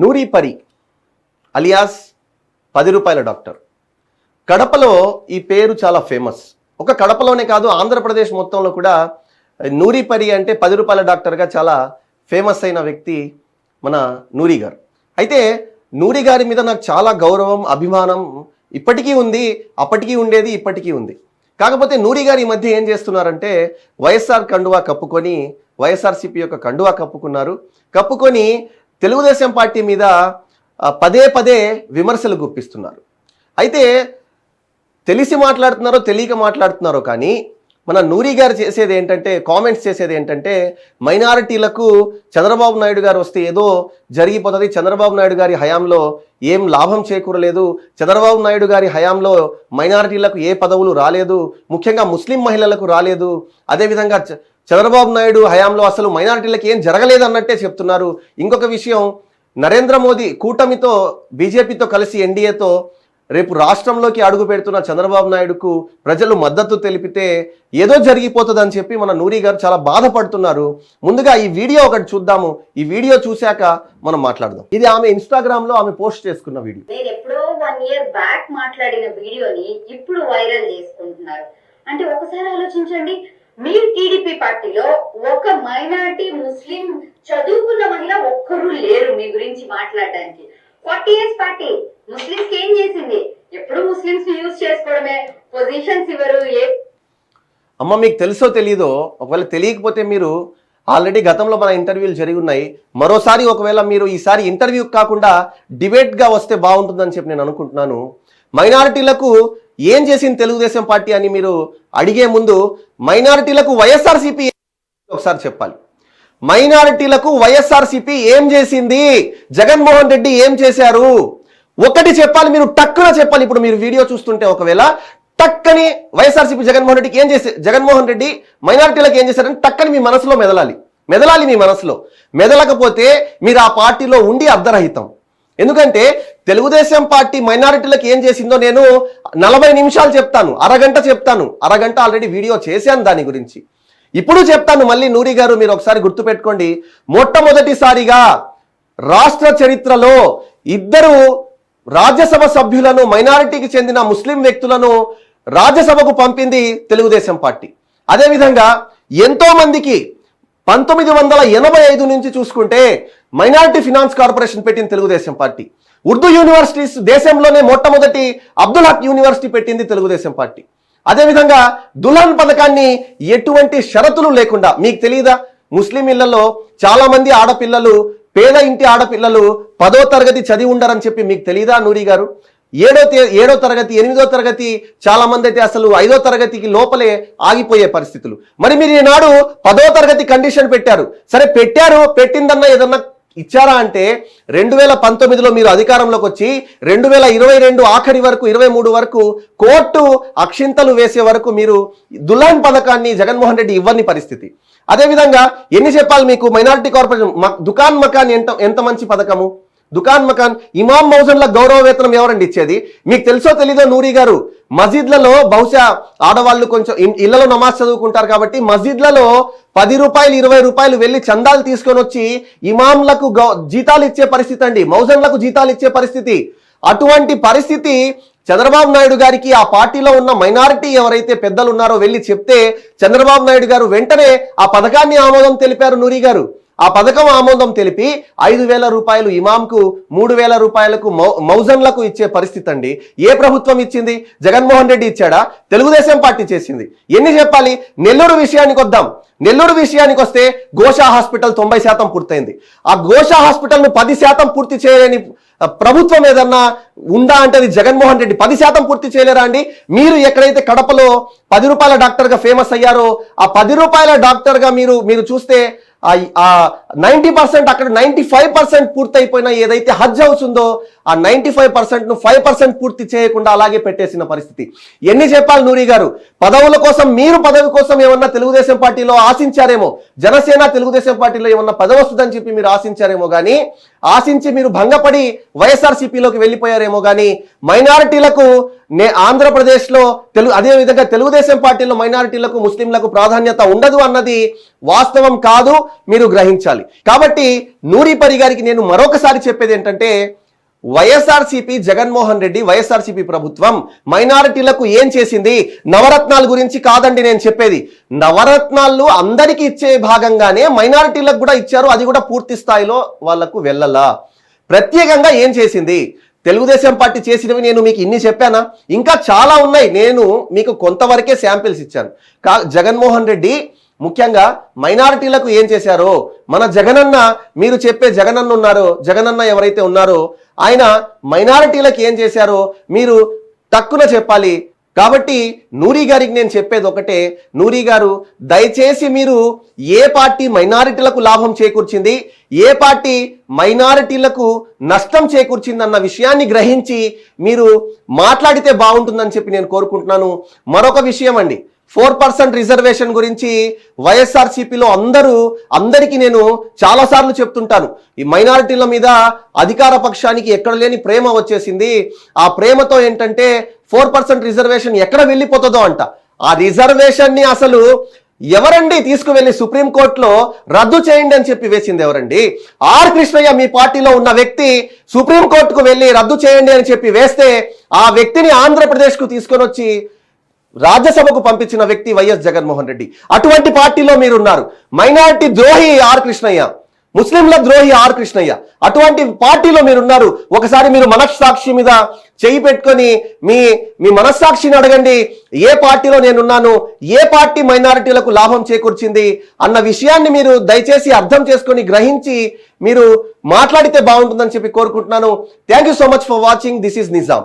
నూరి పరి అలియాస్ పది రూపాయల డాక్టర్. కడపలో ఈ పేరు చాలా ఫేమస్. ఒక కడపలోనే కాదు ఆంధ్రప్రదేశ్ మొత్తంలో కూడా నూరి పరి అంటే పది రూపాయల డాక్టర్గా చాలా ఫేమస్ అయిన వ్యక్తి మన నూరి గారు. అయితే నూరి గారి మీద నాకు చాలా గౌరవం అభిమానం ఇప్పటికీ ఉంది అప్పటికీ ఉండేది ఇప్పటికీ ఉంది. కాకపోతే నూరి గారి ఈ మధ్య ఏం చేస్తున్నారంటే వైఎస్ఆర్ కండువా కప్పుకొని వైఎస్ఆర్సీపీ యొక్క కండువా కప్పుకున్నారు. కప్పుకొని తెలుగుదేశం పార్టీ మీద పదే పదే విమర్శలు గుప్పిస్తున్నారు. అయితే తెలిసి మాట్లాడుతున్నారో తెలియక మాట్లాడుతున్నారో కానీ మన నూరి గారు చేసేది ఏంటంటే కామెంట్స్ చేసేది ఏంటంటే మైనారిటీలకు చంద్రబాబు నాయుడు గారు వస్తే ఏదో జరిగిపోతుంది చంద్రబాబు నాయుడు గారి హయాంలో ఏం లాభం చేకూరలేదు చంద్రబాబు నాయుడు గారి హయాంలో మైనారిటీలకు ఏ పదవులు రాలేదు ముఖ్యంగా ముస్లిం మహిళలకు రాలేదు అదేవిధంగా చ- చంద్రబాబు నాయుడు హయాంలో అసలు మైనారిటీలకు ఏం జరగలేదు అన్నట్టే చెప్తున్నారు. ఇంకొక విషయం నరేంద్ర మోదీ కూటమితో బీజేపీతో కలిసి ఎన్డీఏతో రేపు రాష్ట్రంలోకి అడుగు పెడుతున్న చంద్రబాబు నాయుడుకు ప్రజలు మద్దతు తెలిపితే ఏదో జరిగిపోతుందని చెప్పి మన నూరి గారు చాలా బాధపడుతున్నారు. ముందుగా ఈ వీడియో ఒకటి చూద్దాము. ఈ వీడియో చూశాక మనం మాట్లాడదాం. ఇది ఆమె ఇన్స్టాగ్రామ్లో ఆమె పోస్ట్ చేసుకున్న వీడియో. నేను ఎప్పుడో వన్ ఇయర్ బ్యాక్ మాట్లాడిన వీడియోని ఇప్పుడు వైరల్ చేసుకుంటున్నారు. అంటే ఒకసారి ఆలోచించండి మీరు టీడీపీ పార్టీలో ఒక మైనారిటీ ముస్లిం చదువుకున్న మహిళ ఒక్కరూ లేరు మీ గురించి మాట్లాడడానికి. Forty years party. ముస్లింస్ ఏం చేసింది? ఎప్పుడు ముస్లింస్ యూజ్ చేసుకోవడమే. పొజిషన్స్ ఇవ్వరు ఏ అమ్మ మీకు తెలుసో తెలీదో? ఒకవేళ తెలియకపోతే మీరు ఆల్రెడీ గతంలో మన ఇంటర్వ్యూలు జరిగి ఉన్నాయి మరోసారి ఒకవేళ మీరు ఈసారి ఇంటర్వ్యూ కాకుండా డిబేట్గా వస్తే బాగుంటుందని చెప్పి నేను అనుకుంటున్నాను. మైనారిటీలకు ఏం చేసింది తెలుగుదేశం పార్టీ అని మీరు అడిగే ముందు మైనారిటీలకు వైఎస్ఆర్సీపీ ఒకసారి చెప్పాలి. మైనారిటీలకు వైఎస్ఆర్సీపీ ఏం చేసింది? జగన్మోహన్ రెడ్డి ఏం చేశారు? ఒకటి చెప్పాలి మీరు టక్కున చెప్పాలి. ఇప్పుడు మీరు వీడియో చూస్తుంటే ఒకవేళ టక్కని వైఎస్ఆర్సీపీ జగన్మోహన్ రెడ్డికి ఏం చేసే జగన్మోహన్ రెడ్డి మైనారిటీలకు ఏం చేశారని టక్కని మీ మనసులో మెదలాలి. మెదలాలి మీ మనసులో. మెదలకపోతే మీరు ఆ పార్టీలో ఉండి అర్ధరహితం. ఎందుకంటే తెలుగుదేశం పార్టీ మైనారిటీలకు ఏం చేసిందో నేను నలభై నిమిషాలు చెప్తాను అరగంట చెప్తాను. అరగంట ఆల్రెడీ వీడియో చేశాను దాని గురించి. ఇప్పుడు చెప్తాను మళ్ళీ నూరి గారు మీరు ఒకసారి గుర్తుపెట్టుకోండి. మొట్టమొదటిసారిగా రాష్ట్ర చరిత్రలో ఇద్దరు రాజ్యసభ సభ్యులను మైనారిటీకి చెందిన ముస్లిం వ్యక్తులను రాజ్యసభకు పంపింది తెలుగుదేశం పార్టీ. అదేవిధంగా ఎంతో మందికి పంతొమ్మిది వందల ఎనభై ఐదు నుంచి చూసుకుంటే మైనారిటీ ఫినాన్స్ కార్పొరేషన్ పెట్టింది తెలుగుదేశం పార్టీ. ఉర్దూ యూనివర్సిటీస్ దేశంలోనే మొట్టమొదటి అబ్దుల్ హక్ యూనివర్సిటీ పెట్టింది తెలుగుదేశం పార్టీ. అదేవిధంగా దుల్హన్ పథకాన్ని ఎటువంటి షరతులు లేకుండా మీకు తెలియదా ముస్లిం ఇళ్ళలో చాలా మంది ఆడపిల్లలు పేద ఇంటి ఆడపిల్లలు పదో తరగతి చదివి ఉండరని చెప్పి మీకు తెలియదా నూరి గారు? ఏడో తే- ఏడో తరగతి ఎనిమిదో తరగతి చాలామంది అయితే అసలు ఐదో తరగతికి లోపలే ఆగిపోయే పరిస్థితులు. మరి మీరు ఈనాడు పదో తరగతి కండిషన్ పెట్టారు. సరే పెట్టారు పెట్టిందన్న ఏదన్నా ఇచ్చారా అంటే రెండు వేల పంతొమ్మిదిలో మీరు అధికారంలోకి వచ్చి రెండు వేల ఇరవై రెండు ఆఖరి వరకు ఇరవై మూడు వరకు కోర్టు అక్షింతలు వేసే వరకు మీరు దుల్హన్ పథకాన్ని జగన్మోహన్ రెడ్డి ఇవ్వని పరిస్థితి. అదేవిధంగా ఎన్ని చెప్పాలి మీకు? మైనారిటీ కార్పొరేషన్ దుకాన్ మకాన్ ఎంత ఎంత మంచి పథకము? దుకాన్ మకాన్ ఇమాం మౌజన్ల గౌరవ వేతనం ఎవరండి ఇచ్చేది? మీకు తెలుసో తెలీదో నూరి గారు మసీద్లలో బహుశా ఆడవాళ్ళు కొంచెం ఇళ్ళలో నమాజ్ చదువుకుంటారు కాబట్టి మసీద్లలో పది రూపాయలు ఇరవై రూపాయలు వెళ్ళి చందాలు తీసుకొని వచ్చి ఇమాంలకు గౌ- జీతాలు ఇచ్చే పరిస్థితి అండి. మౌజన్లకు జీతాలు ఇచ్చే పరిస్థితి. అటువంటి పరిస్థితి చంద్రబాబు నాయుడు గారికి ఆ పార్టీలో ఉన్న మైనారిటీ ఎవరైతే పెద్దలు ఉన్నారో వెళ్ళి చెప్తే చంద్రబాబు నాయుడు గారు వెంటనే ఆ పథకాన్ని ఆమోదం తెలిపారు నూరి గారు. ఆ పథకం ఆమోదం తెలిపి ఐదు వేల రూపాయలు ఇమాంకు మూడు వేల రూపాయలకు మౌ మౌజన్లకు ఇచ్చే పరిస్థితి అండి. ఏ ప్రభుత్వం ఇచ్చింది? జగన్మోహన్ రెడ్డి ఇచ్చాడా? తెలుగుదేశం పార్టీ చేసింది. ఎన్ని చెప్పాలి? నెల్లూరు విషయానికి వద్దాం. నెల్లూరు విషయానికి వస్తే గోషా హాస్పిటల్ తొంభై శాతం పూర్తయింది. ఆ గోషా హాస్పిటల్ను పది శాతం పూర్తి చేయలేని ప్రభుత్వం ఏదన్నా ఉందా అంటే అది జగన్మోహన్ రెడ్డి. పది శాతం పూర్తి చేయలేరా అండి? మీరు ఎక్కడైతే కడపలో పది రూపాయల డాక్టర్గా ఫేమస్ అయ్యారో ఆ పది రూపాయల డాక్టర్గా మీరు మీరు చూస్తే ఆ నైంటీ పర్సెంట్ అక్కడ నైంటీ ఫైవ్ పర్సెంట్ పూర్తి అయిపోయిన ఏదైతే హజ్ హౌస్ ఉందో ఆ నైంటీ ఫైవ్ పర్సెంట్ను ఫైవ్ పర్సెంట్ పూర్తి చేయకుండా అలాగే పెట్టేసిన పరిస్థితి. ఎన్ని చెప్పాలి నూరి గారు? పదవుల కోసం మీరు పదవి కోసం ఏమన్నా తెలుగుదేశం పార్టీలో ఆశించారేమో? జనసేన తెలుగుదేశం పార్టీలో ఏమన్నా పదవి వస్తుందని చెప్పి మీరు ఆశించారేమో కానీ ఆశించి మీరు భంగపడి వైఎస్ఆర్సీపీలోకి వెళ్ళిపోయారేమో కానీ మైనారిటీలకు నే ఆంధ్రప్రదేశ్లో తెలుగు అదే విధంగా తెలుగుదేశం పార్టీలో మైనారిటీలకు ముస్లింలకు ప్రాధాన్యత ఉండదు అన్నది వాస్తవం కాదు మీరు గ్రహించాలి. కాబట్టి నూరిపరి గారికి నేను మరొకసారి చెప్పేది ఏంటంటే వైఎస్ఆర్సీపీ జగన్మోహన్ రెడ్డి వైఎస్ఆర్సీపీ ప్రభుత్వం మైనారిటీలకు ఏం చేసింది? నవరత్నాల గురించి కాదండి నేను చెప్పేది. నవరత్నాలు అందరికీ ఇచ్చే భాగంగానే మైనారిటీలకు కూడా ఇచ్చారు అది కూడా పూర్తి స్థాయిలో వాళ్ళకు వెళ్ళలా? ప్రత్యేకంగా ఏం చేసింది? తెలుగుదేశం పార్టీ చేసినవి నేను మీకు ఇన్ని చెప్పానా? ఇంకా చాలా ఉన్నాయి. నేను మీకు కొంతవరకే శాంపిల్స్ ఇచ్చాను. కా జగన్మోహన్ రెడ్డి ముఖ్యంగా మైనారిటీలకు ఏం చేశారో? మన జగనన్న మీరు చెప్పే జగనన్న ఉన్నారో. జగనన్న ఎవరైతే ఉన్నారో ఆయన మైనారిటీలకు ఏం చేశారో? మీరు తక్కువ చెప్పాలి. కాబట్టి నూరి గారికి నేను చెప్పేది ఒకటే. నూరి గారు దయచేసి మీరు ఏ పార్టీ మైనారిటీలకు లాభం చేకూర్చింది ఏ పార్టీ మైనారిటీలకు నష్టం చేకూర్చింది అన్న విషయాన్ని గ్రహించి మీరు మాట్లాడితే బాగుంటుందని చెప్పి నేను కోరుకుంటున్నాను. మరొక విషయం అండి ఫోర్ పర్సెంట్ రిజర్వేషన్ గురించి వైఎస్ఆర్సీపీలో అందరూ అందరికీ నేను చాలాసార్లు చెప్తుంటాను. ఈ మైనారిటీల మీద అధికార పక్షానికి ఎక్కడ లేని ప్రేమ వచ్చేసింది. ఆ ప్రేమతో ఏంటంటే ఫోర్ పర్సెంట్ రిజర్వేషన్ ఎక్కడ వెళ్ళిపోతుందో అంట. ఆ రిజర్వేషన్ని అసలు ఎవరండి తీసుకువెళ్ళి సుప్రీంకోర్టులో రద్దు చేయండి అని చెప్పి వేసింది ఎవరండి? ఆర్ కృష్ణయ్య మీ పార్టీలో ఉన్న వ్యక్తి సుప్రీంకోర్టుకు వెళ్ళి రద్దు చేయండి అని చెప్పి వేస్తే ఆ వ్యక్తిని ఆంధ్రప్రదేశ్కు తీసుకొని వచ్చి రాజ్యసభకు పంపించిన వ్యక్తి వైఎస్ జగన్మోహన్ రెడ్డి. అటువంటి పార్టీలో మీరున్నారు. మైనారిటీ ద్రోహి ఆర్ కృష్ణయ్య. ముస్లింల ద్రోహి ఆర్ కృష్ణయ్య. అటువంటి పార్టీలో మీరున్నారు. ఒకసారి మీరు మనస్సాక్షి మీద చేయి పెట్టుకొని మీ మీ మనస్సాక్షిని అడగండి. ఏ పార్టీలో నేనున్నాను? ఏ పార్టీ మైనారిటీలకు లాభం చేకూర్చింది? అన్న విషయాన్ని మీరు దయచేసి అర్థం చేసుకొని గ్రహించి మీరు మాట్లాడితే బాగుంటుందని చెప్పి కోరుకుంటున్నాను. Thank you so much for watching this is Nizam